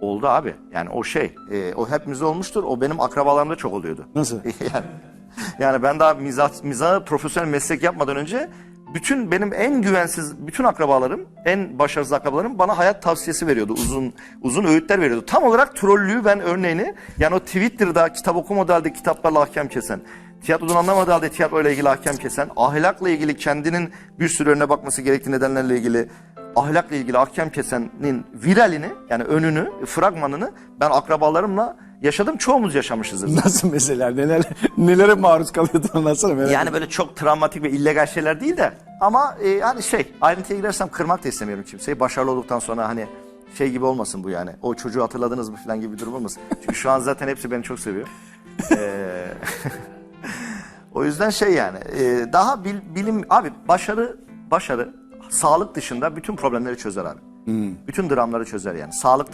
Oldu abi. Yani o şey, e, o hepimizde olmuştur. O benim akrabalarımda çok oluyordu. Nasıl? yani, yani ben daha mizah, mizahı profesyonel meslek yapmadan önce bütün benim en güvensiz bütün akrabalarım, en başarısız akrabalarım bana hayat tavsiyesi veriyordu. Uzun uzun öğütler veriyordu. Tam olarak trollüğü ben örneğini yani o Twitter'da kitap okumadığı halde kitaplarla ahkam kesen, tiyatrodan anlamadığı halde tiyatroyla ilgili ahkam kesen, ahlakla ilgili kendinin bir sürü önüne bakması gerektiği nedenlerle ilgili ahlakla ilgili ahkam kesenin viralini yani önünü, fragmanını ben akrabalarımla yaşadım. Çoğumuz yaşamışızdır. Nasıl mesela? Neler, nelere maruz kalıyordun anlatsana merak Yani böyle çok travmatik ve illegal şeyler değil de ama e, hani şey ayrıntıya girersem kırmak da istemiyorum kimseyi. Başarılı olduktan sonra hani şey gibi olmasın bu yani. O çocuğu hatırladınız mı falan gibi bir durum olmasın. Çünkü şu an zaten hepsi beni çok seviyor. Ee, o yüzden şey yani e, daha bil- bilim abi başarı başarı sağlık dışında bütün problemleri çözer abi. Bütün dramları çözer yani. Sağlık